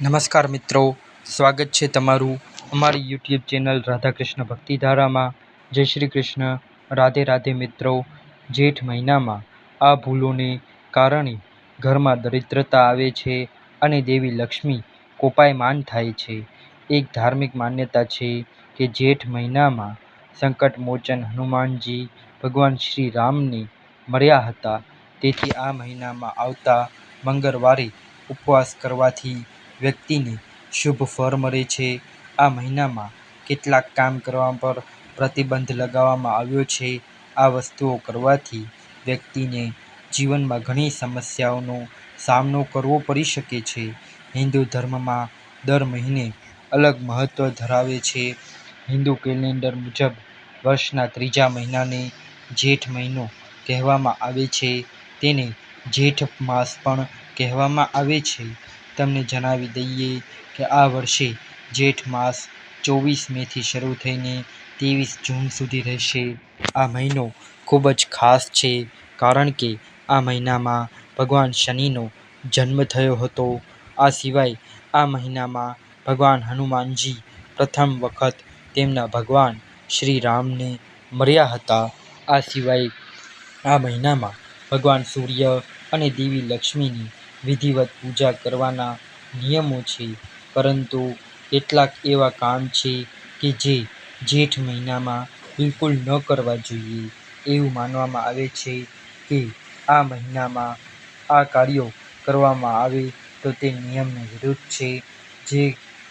નમસ્કાર મિત્રો, સ્વાગત છે તમારું અમારી યુટ્યુબ ચેનલ રાધાકૃષ્ણ ભક્તિધારામાં. જય શ્રી કૃષ્ણ. રાધે રાધે મિત્રો, જેઠ મહિનામાં આ ભૂલોને કારણે ઘરમાં દરિદ્રતા આવે છે અને દેવી લક્ષ્મી કોપાયમાન થાય છે. એક ધાર્મિક માન્યતા છે કે જેઠ મહિનામાં સંકટ મોચન હનુમાનજી ભગવાન શ્રી રામને મળ્યા હતા. તેથી આ મહિનામાં આવતા મંગળવારે ઉપવાસ કરવાથી વ્યક્તિને શુભ ફળ મળે છે. આ મહિનામાં કેટલાક કામ કરવા પર પ્રતિબંધ લગાવવામાં આવ્યો છે. આ વસ્તુઓ કરવાથી વ્યક્તિને જીવનમાં ઘણી સમસ્યાઓનો સામનો કરવો પડી શકે છે. હિન્દુ ધર્મમાં દર મહિને અલગ મહત્ત્વ ધરાવે છે. હિન્દુ કેલેન્ડર મુજબ વર્ષના ત્રીજા મહિનાને જેઠ મહિનો કહેવામાં આવે છે. તેને જેઠ માસ પણ કહેવામાં આવે છે. તમને જણાવી દઈએ કે આ વર્ષે જેઠ માસ ચોવીસ મેથી શરૂ થઈને ત્રેવીસ જૂન સુધી રહેશે. આ મહિનો ખૂબ જ ખાસ છે કારણ કે આ મહિનામાં ભગવાન શનિનો જન્મ થયો હતો. આ સિવાય આ મહિનામાં ભગવાન હનુમાનજી પ્રથમ વખત તેમના ભગવાન શ્રી રામને મળ્યા હતા. આ સિવાય આ મહિનામાં ભગવાન સૂર્ય અને દેવી લક્ષ્મીની વિધિવત પૂજા કરવાના નિયમો છે. પરંતુ કેટલાક એવા કામ છે કે જે જેઠ મહિનામાં બિલકુલ ન કરવા જોઈએ. એવું માનવામાં આવે છે કે આ મહિનામાં આ કાર્યો કરવામાં આવે તો તે નિયમની વિરુદ્ધ છે. જે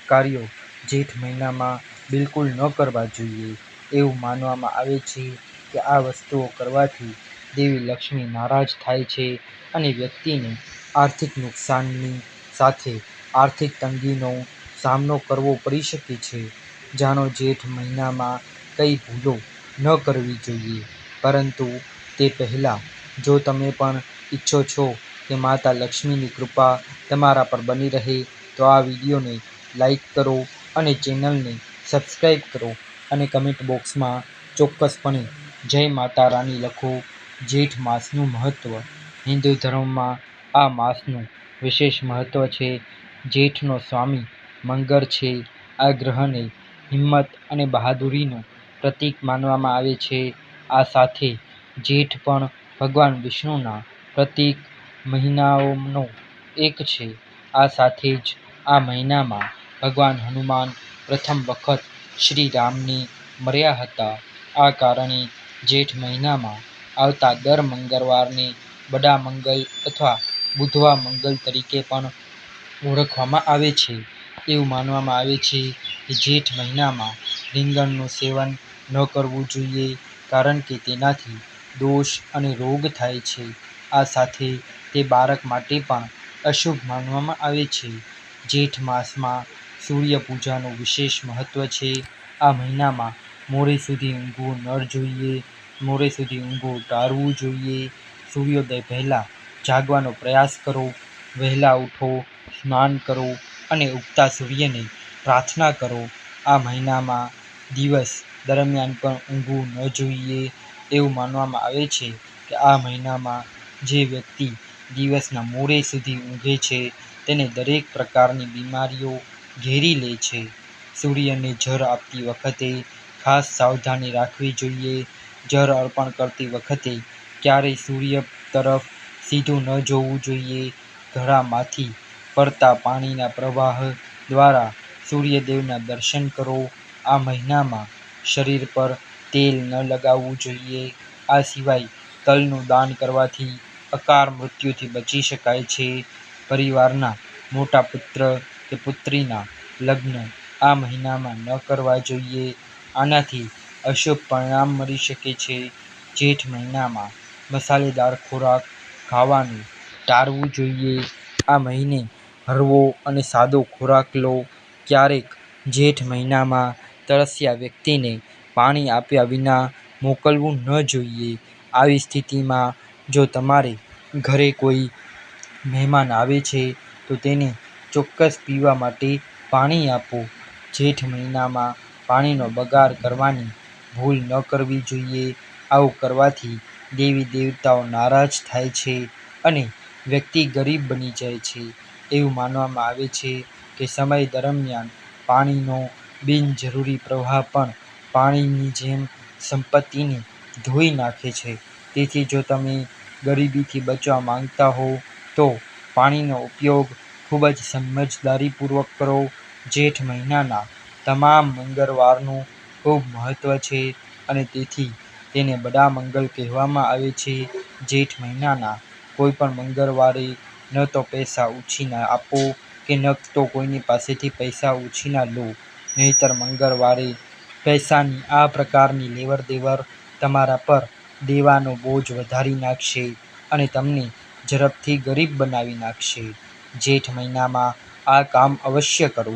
કાર્યો જેઠ મહિનામાં બિલકુલ ન કરવા જોઈએ. એવું માનવામાં આવે છે કે આ વસ્તુઓ કરવાથી દેવી લક્ષ્મી નારાજ થાય છે અને વ્યક્તિને આર્થિક નુકસાનની સાથે આર્થિક તંગીનો સામનો કરવો પડી શકે છે. જાણો જેઠ મહિનામાં કઈ ભૂલો ન કરવી જોઈએ, પરંતુ તે પહેલાં જો તમે પણ ઈચ્છો છો કે માતા લક્ષ્મીની કૃપા તમારા પર બની રહે, તો આ વિડીયોને લાઈક કરો અને ચેનલને સબસ્ક્રાઈબ કરો અને કમેન્ટ બોક્સમાં ચોક્કસપણે જય માતા રાની લખો. જેઠ માસનું મહત્ત્વ હિન્દુ ધર્મમાં આ માસનું વિશેષ મહત્ત્વ છે. જેઠનો સ્વામી મંગળ છે. આ ગ્રહને હિંમત અને બહાદુરીનું પ્રતીક માનવામાં આવે છે. આ સાથે જેઠ પણ ભગવાન વિષ્ણુના પ્રતીક મહિનાઓનો એક છે. આ સાથે જ આ મહિનામાં ભગવાન હનુમાન પ્રથમ વખત શ્રી રામને મળ્યા હતા. આ કારણે જેઠ મહિનામાં આવતા દર મંગળવારને બડા મંગલ અથવા બુધવા મંગલ તરીકે પણ ઓળખવામાં આવે છે. એવું માનવામાં આવે છે કે જેઠ મહિનામાં રીંગણનું સેવન ન કરવું જોઈએ કારણ કે તેનાથી દોષ અને રોગ થાય છે. આ સાથે તે બાળક માટે પણ અશુભ માનવામાં આવે છે. જેઠ માસમાં સૂર્ય પૂજાનું વિશેષ મહત્ત્વ છે. આ મહિનામાં મોડે સુધી ઊંઘવું ન જોઈએ. મોડે સુધી ઊંઘવું ટાળવું જોઈએ. સૂર્યોદય પહેલાં જાગવાનો પ્રયાસ કરો. વહેલા ઉઠો, સ્નાન કરો અને ઉગતા સૂર્યને પ્રાર્થના કરો. આ મહિનામાં દિવસ દરમિયાન પણ ઊંઘવું ન જોઈએ. એવું માનવામાં આવે છે કે આ મહિનામાં જે વ્યક્તિ દિવસના મોડે સુધી ઊંઘે છે, તેને દરેક પ્રકારની બીમારીઓ ઘેરી લે છે. સૂર્યને જળ આપતી વખતે ખાસ સાવધાની રાખવી જોઈએ. જળ અર્પણ કરતી વખતે ક્યારેય સૂર્ય તરફ સીધું ન જોવું જોઈએ. ઘડામાંથી પડતા પાણીના પ્રવાહ દ્વારા સૂર્યદેવના દર્શન કરો. આ મહિનામાં શરીર પર તેલ ન લગાવવું જોઈએ. આ સિવાય તલનું દાન કરવાથી અકાર મૃત્યુથી બચી શકાય છે. પરિવારના મોટા પુત્ર કે પુત્રીના લગ્ન આ મહિનામાં ન કરવા જોઈએ. આનાથી અશુભ પરિણામ મળી શકે છે. જેઠ મહિનામાં મસાલેદાર ખોરાક ખાવાનું ટાળવું જોઈએ. આ મહિને હળવો અને સાદો ખોરાક લો. ક્યારેક જેઠ મહિનામાં તરસ્યા વ્યક્તિને પાણી આપ્યા વિના મોકલવું ન જોઈએ. આવી સ્થિતિમાં જો તમારે ઘરે કોઈ મહેમાન આવે છે, તો તેને ચોક્કસ પીવા માટે પાણી આપો. જેઠ મહિનામાં પાણીનો બગાડ કરવાની ભૂલ ન કરવી જોઈએ આવું કરવાથી દેવી દેવતાઓ નારાજ થાય છે અને વ્યક્તિ ગરીબ બની જાય છે એવું માનવામાં આવે છે કે સમય દરમિયાન પાણીનો બિનજરૂરી પ્રવાહ પણ પાણીની જેમ સંપત્તિને ધોઈ નાખે છે. તેથી જો તમે ગરીબીથી બચવા માંગતા હો, તો પાણીનો ઉપયોગ ખૂબ જ સમજદારીપૂર્વક કરો. જેઠ મહિનાના તમામ મંગળવારનું ખૂબ મહત્ત્વ છે અને તેથી તેને બડા મંગલ કહેવામાં આવે છે. જેઠ મહિનાના કોઈ પણ મંગળવારે ન તો પૈસા ઉછીના આપો કે ન તો કોઈની પાસેથી પૈસા ઉછીના લો નહીંતર મંગળવારે પૈસાની આ પ્રકારની લેવડ-દેવડ તમારા પર દેવાનો બોજ વધારી નાખશે અને તમને ઝડપથી ગરીબ બનાવી નાખશે. જેઠ મહિનામાં આ કામ અવશ્ય કરો.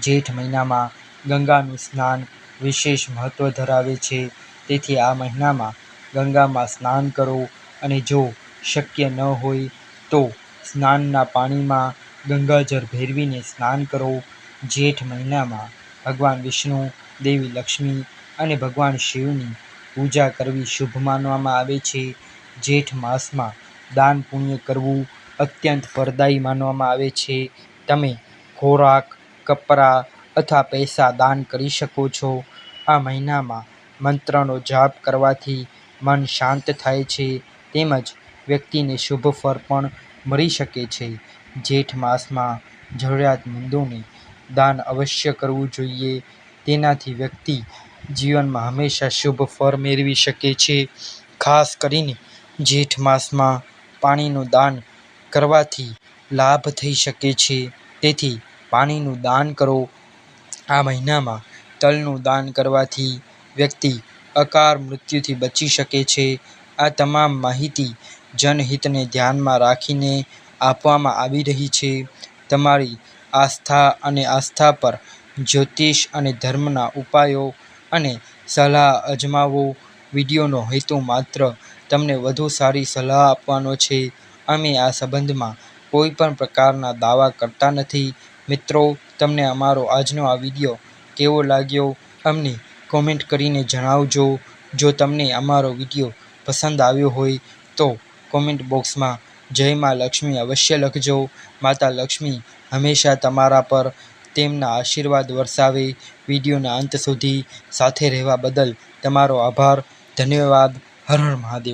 જેઠ મહિનામાં ગંગાનું સ્નાન વિશેષ મહત્વ ધરાવે છે. તેથી આ મહિનામાં ગંગામાં સ્નાન કરો અને જો શક્ય ન હોય તો સ્નાનના પાણીમાં ગંગાજળ ભેળવીને સ્નાન કરો. જેઠ મહિનામાં ભગવાન વિષ્ણુ, દેવી લક્ષ્મી અને ભગવાન શિવની પૂજા કરવી શુભ માનવામાં આવે છે. જેઠ માસમાં દાન-પુણ્ય કરવું અત્યંત ફળદાયી માનવામાં આવે છે. તમે ખોરાક, કપડાં અથવા પૈસા દાન કરી શકો છો. આ મહિનામાં મંત્રનો જાપ કરવાથી મન શાંત થાય છે, તેમજ વ્યક્તિને શુભ ફળ પણ મળી શકે છે. જેઠ માસમાં જરૂરિયાતમંદોને દાન અવશ્ય કરવું જોઈએ. તેનાથી વ્યક્તિ જીવનમાં હંમેશા શુભ ફળ મેળવી શકે છે. ખાસ કરીને જેઠ માસમાં પાણીનું દાન કરવાથી લાભ થઈ શકે છે. તેથી પાણીનું દાન કરો. આ મહિનામાં તલનું દાન કરવાથી વ્યક્તિ અકાળ મૃત્યુથી બચી શકે છે. આ તમામ માહિતી જનહિતને ધ્યાનમાં રાખીને આપવામાં આવી રહી છે. તમારી આસ્થા અને આસ્થા પર જ્યોતિષ અને ધર્મના ઉપાયો અને સલાહ અજમાવો. વિડીયોનો હેતુ માત્ર તમને વધુ સારી સલાહ આપવાનો છે. અમે આ સંબંધમાં કોઈ પણ પ્રકારના દાવા કરતા નથી. મિત્રો, તમને અમારો આજનો આ વિડિયો કેવો લાગ્યો અમને કોમેન્ટ કરીને જણાવજો. જો તમને અમારો વીડિયો પસંદ આવ્યો હોય તો કોમેન્ટ બોક્સમાં જય માં લક્ષ્મી અવશ્ય લખજો. માતા લક્ષ્મી હંમેશા તમારા પર તેમના આશીર્વાદ વરસાવે. વિડીયોના અંત સુધી સાથે રહેવા બદલ તમારો આભાર. ધન્યવાદ. હર હર મહાદેવ.